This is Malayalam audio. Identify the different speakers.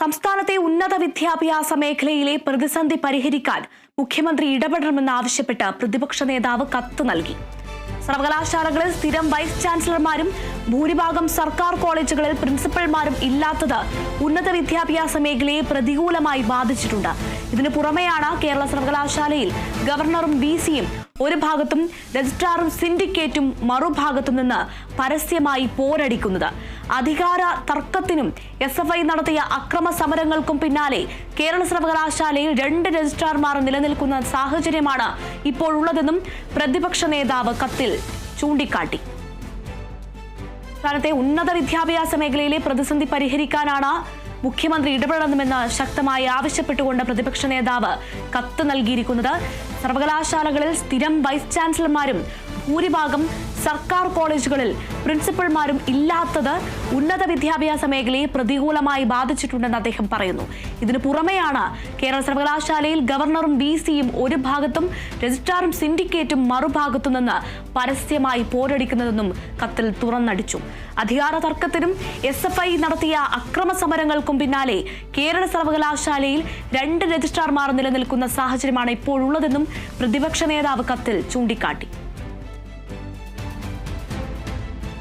Speaker 1: സംസ്ഥാനത്തെ ഉന്നത വിദ്യാഭ്യാസ മേഖലയിലെ പ്രതിസന്ധി പരിഹരിക്കാൻ മുഖ്യമന്ത്രി ഇടപെടണമെന്ന് ആവശ്യപ്പെട്ട് പ്രതിപക്ഷ നേതാവ് കത്ത് നൽകി. സർവകലാശാലകളിൽ സ്ഥിരം വൈസ് ചാൻസലർമാരും ഭൂരിഭാഗം സർക്കാർ കോളേജുകളിൽ പ്രിൻസിപ്പൽമാരും ഇല്ലാത്തത് ഉന്നത വിദ്യാഭ്യാസ മേഖലയെ പ്രതികൂലമായി ബാധിച്ചിട്ടുണ്ട്. ഇതിനു പുറമെയാണ് കേരള സർവകലാശാലയിൽ ഗവർണറും വി സിയും ഒരു ഭാഗത്തും രജിസ്ട്രാറും സിൻഡിക്കേറ്റും മറുഭാഗത്തു നിന്ന് പരസ്യമായി പോരടിക്കുന്നത്. അധികാര തർക്കത്തിനും എസ് എഫ് ഐ നടത്തിയ അക്രമ സമരങ്ങൾക്കും പിന്നാലെ കേരള സർവകലാശാലയിൽ രണ്ട് രജിസ്ട്രാർമാർ നിലനിൽക്കുന്ന സാഹചര്യമാണ് ഇപ്പോഴുള്ളതെന്നും പ്രതിപക്ഷ നേതാവ് കത്തിൽ ചൂണ്ടിക്കാട്ടി. സംസ്ഥാനത്തെ ഉന്നത വിദ്യാഭ്യാസ മേഖലയിലെ പ്രതിസന്ധി പരിഹരിക്കാനാണ് മുഖ്യമന്ത്രി ഇടപെടണമെന്ന് ശക്തമായി ആവശ്യപ്പെട്ടുകൊണ്ട് പ്രതിപക്ഷ നേതാവ് കത്ത് നൽകിയിരിക്കുന്നത്. സർവകലാശാലകളിൽ സ്ഥിരം വൈസ് ചാൻസലർമാരും ഭൂരിഭാഗം സർക്കാർ കോളേജുകളിൽ പ്രിൻസിപ്പൽമാരും ഇല്ലാത്തത് ഉന്നത വിദ്യാഭ്യാസ മേഖലയെ പ്രതികൂലമായി ബാധിച്ചിട്ടുണ്ടെന്ന് അദ്ദേഹം പറയുന്നു. ഇതിനു പുറമെയാണ് കേരള സർവകലാശാലയിൽ ഗവർണറും വി സിയും ഒരു ഭാഗത്തും രജിസ്ട്രാറും സിൻഡിക്കേറ്റും മറുഭാഗത്തു നിന്ന് പരസ്യമായി പോരടിക്കുന്നതെന്നും കത്തിൽ തുറന്നടിച്ചു. അധികാര തർക്കത്തിനും എസ് എഫ് ഐ നടത്തിയ അക്രമ സമരങ്ങൾക്കും പിന്നാലെ കേരള സർവകലാശാലയിൽ രണ്ട് രജിസ്ട്രാർമാർ നിലനിൽക്കുന്ന സാഹചര്യമാണ് ഇപ്പോഴുള്ളതെന്നും പ്രതിപക്ഷ നേതാവ് കത്തിൽ ചൂണ്ടിക്കാട്ടി.